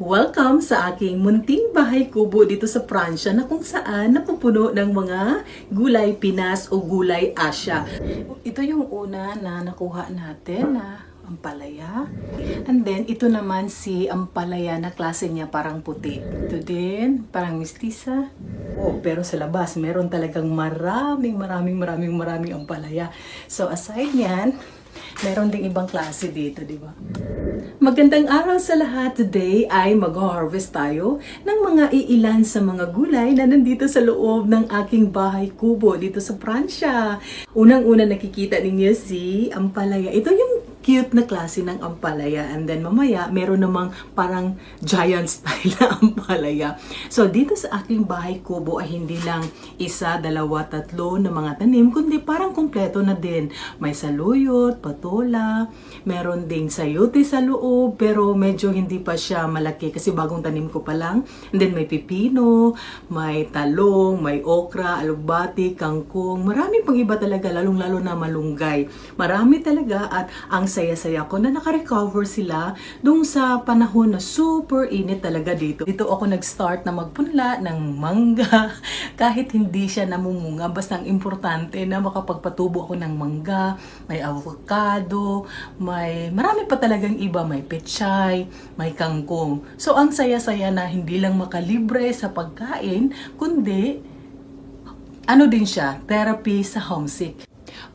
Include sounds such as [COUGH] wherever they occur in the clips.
Welcome sa aking munting bahay kubo dito sa Pransya na kung saan napupuno ng mga gulay Pinas o gulay Asya. Ito yung una na nakuha natin na ampalaya. And then, ito naman si ampalaya na klase niya parang puti. Ito din, parang mistisa. Oh, pero sa labas, meron talagang maraming, maraming, maraming, maraming ampalaya. So, aside niyan, meron ding ibang klase dito, di ba? Magandang araw sa lahat. Today ay mag-harvest tayo ng mga iilan sa mga gulay na nandito sa loob ng aking bahay kubo dito sa Pransya. Unang-una nakikita ninyo si Ampalaya. Ito yung cute na klase ng Ampalaya. And then mamaya, meron namang parang giant style [LAUGHS] na Ampalaya. So dito sa aking bahay kubo ay hindi lang isa, dalawa, tatlo na mga tanim, kundi parang kompleto na din. May saluyot, patola, meron ding sayote sa loob, pero medyo hindi pa siya malaki kasi bagong tanim ko pa lang. And then may pipino, may talong, may okra, alugbati, kangkong, marami pang iba talaga, lalong-lalo na malunggay. Marami talaga at ang saya-saya ko na nakarecover sila dung sa panahon na super init talaga dito. Dito ako nag-start na magpunla ng mangga [LAUGHS] kahit hindi siya namumunga. Basta ang importante na makapagpatubo ako ng mangga, may avocado, may marami pa talagang iba. May pechay, may kangkong. So ang saya-saya na hindi lang makalibre sa pagkain, kundi ano din siya, therapy sa homesick.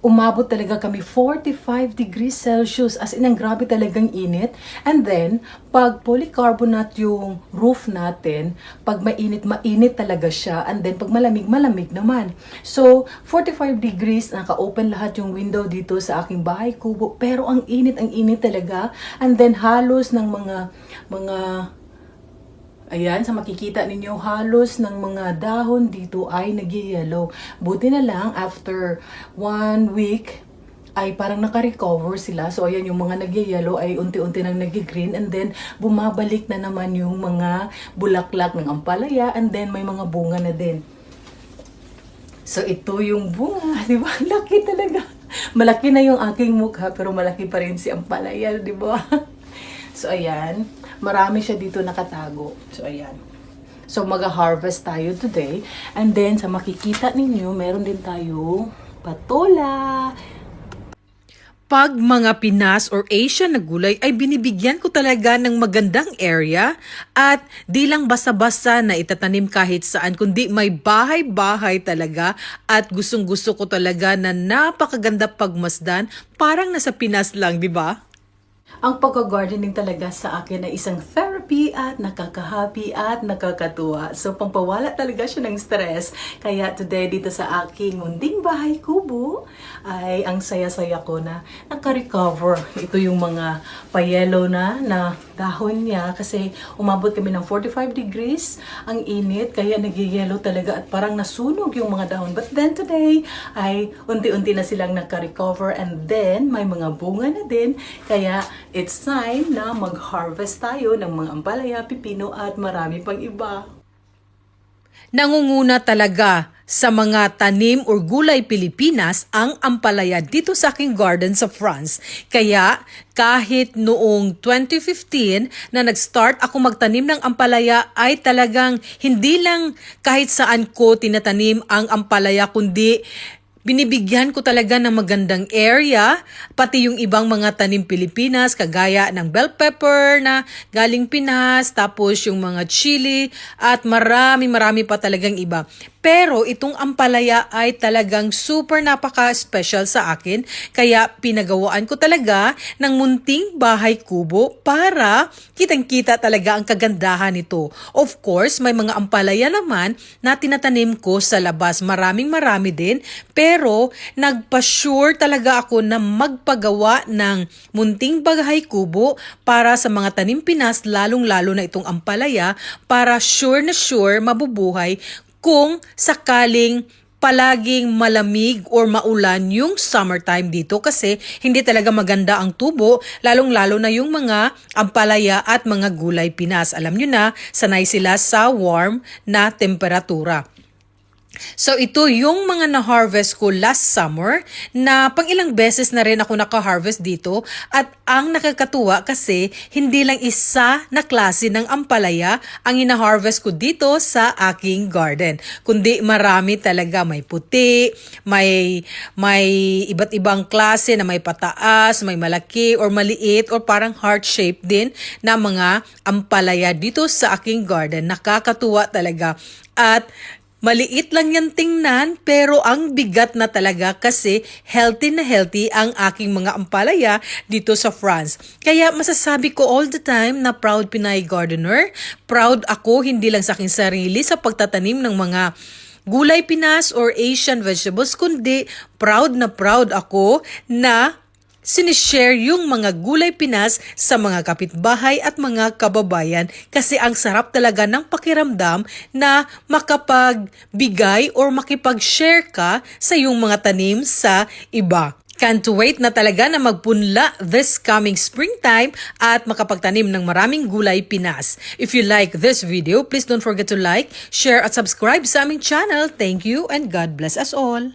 Umabot talaga kami 45 degrees Celsius as in ang grabe talagang init. And then, pag polycarbonate yung roof natin, pag mainit, mainit talaga siya. And then, pag malamig, malamig naman. So, 45 degrees, naka-open lahat yung window dito sa aking bahay kubo. Pero ang init, ang init talaga. And then, halos ng mga, mga Ayan, sa makikita ninyo, halos ng mga dahon dito ay nag-yellow. Buti na lang, after one week, ay parang naka-recover sila. So, ayan, yung mga nag-yellow ay unti-unti nang nag-green. And then, bumabalik na naman yung mga bulaklak ng ampalaya. And then, may mga bunga na din. So, ito yung bunga. [LAUGHS] Di ba? Laki talaga. Malaki na yung aking mukha, pero malaki pa rin si ampalaya. Di ba? [LAUGHS] So, ayan. Marami siya dito nakatago. So, ayan. So, mag-harvest tayo today. And then, sa makikita ninyo, meron din tayo patola. Pag mga Pinas or Asian na gulay ay binibigyan ko talaga ng magandang area at di lang basta-basta na itatanim kahit saan kundi may bahay-bahay talaga at gustong-gusto ko talaga na napakaganda pagmasdan parang nasa Pinas lang, di ba? Ang pag-gardening talaga sa akin ay isang therapy at nakaka-happy at nakakatuwa. So, pampawala talaga siya ng stress. Kaya today dito sa aking munding bahay kubo ay ang saya-saya ko na naka-recover. Ito yung mga pa-yellow na na dahon niya kasi umabot kami ng 45 degrees. Ang init kaya nag-yellow talaga at parang nasunog yung mga dahon. But then today ay unti-unti na silang naka-recover and then may mga bunga na din. Kaya it's time na mag-harvest tayo ng mga ampalaya, pipino at marami pang iba. Nangunguna talaga sa mga tanim or gulay Pilipinas ang ampalaya dito sa aking garden sa France. Kaya kahit noong 2015 na nag-start ako magtanim ng ampalaya ay talagang hindi lang kahit saan ko tinatanim ang ampalaya kundi Binibigyan ko talaga ng magandang area, pati yung ibang mga tanim Pilipinas, kagaya ng bell pepper na galing Pinas, tapos yung mga chili, at marami marami pa talagang iba. Pero itong ampalaya ay talagang super napaka-special sa akin, kaya pinagawaan ko talaga ng munting bahay kubo para kitang-kita talaga ang kagandahan nito. Of course, may mga ampalaya naman na tinatanim ko sa labas. Maraming marami din, pero nagpa-sure talaga ako na magpagawa ng munting bahay kubo para sa mga tanim Pinas, lalong-lalo na itong ampalaya, para sure na sure mabubuhay kung sakaling palaging malamig or maulan yung summertime dito kasi hindi talaga maganda ang tubo, lalong-lalo na yung mga ampalaya at mga gulay Pinas. Alam nyo na, sanay sila sa warm na temperatura. So ito yung mga na-harvest ko last summer na pang ilang beses na rin ako naka-harvest dito. At ang nakakatuwa kasi hindi lang isa na klase ng ampalaya ang ina-harvest ko dito sa aking garden. Kundi marami talaga. May puti, may may iba't ibang klase na may pataas, may malaki or maliit or parang heart shape din na mga ampalaya dito sa aking garden. Nakakatuwa talaga. At Maliit lang yan tingnan pero ang bigat na talaga kasi healthy na healthy ang aking mga ampalaya dito sa France. Kaya masasabi ko all the time na proud Pinay gardener. Proud ako hindi lang sa aking sarili sa pagtatanim ng mga gulay Pinas or Asian vegetables kundi proud na proud ako na sinishare yung mga gulay Pinas sa mga kapitbahay at mga kababayan kasi ang sarap talaga ng pakiramdam na makapagbigay or makipag-share ka sa yung mga tanim sa iba. Can't wait na talaga na magpunla this coming springtime at makapagtanim ng maraming gulay Pinas. If you like this video, please don't forget to like, share at subscribe sa aming channel. Thank you and God bless us all.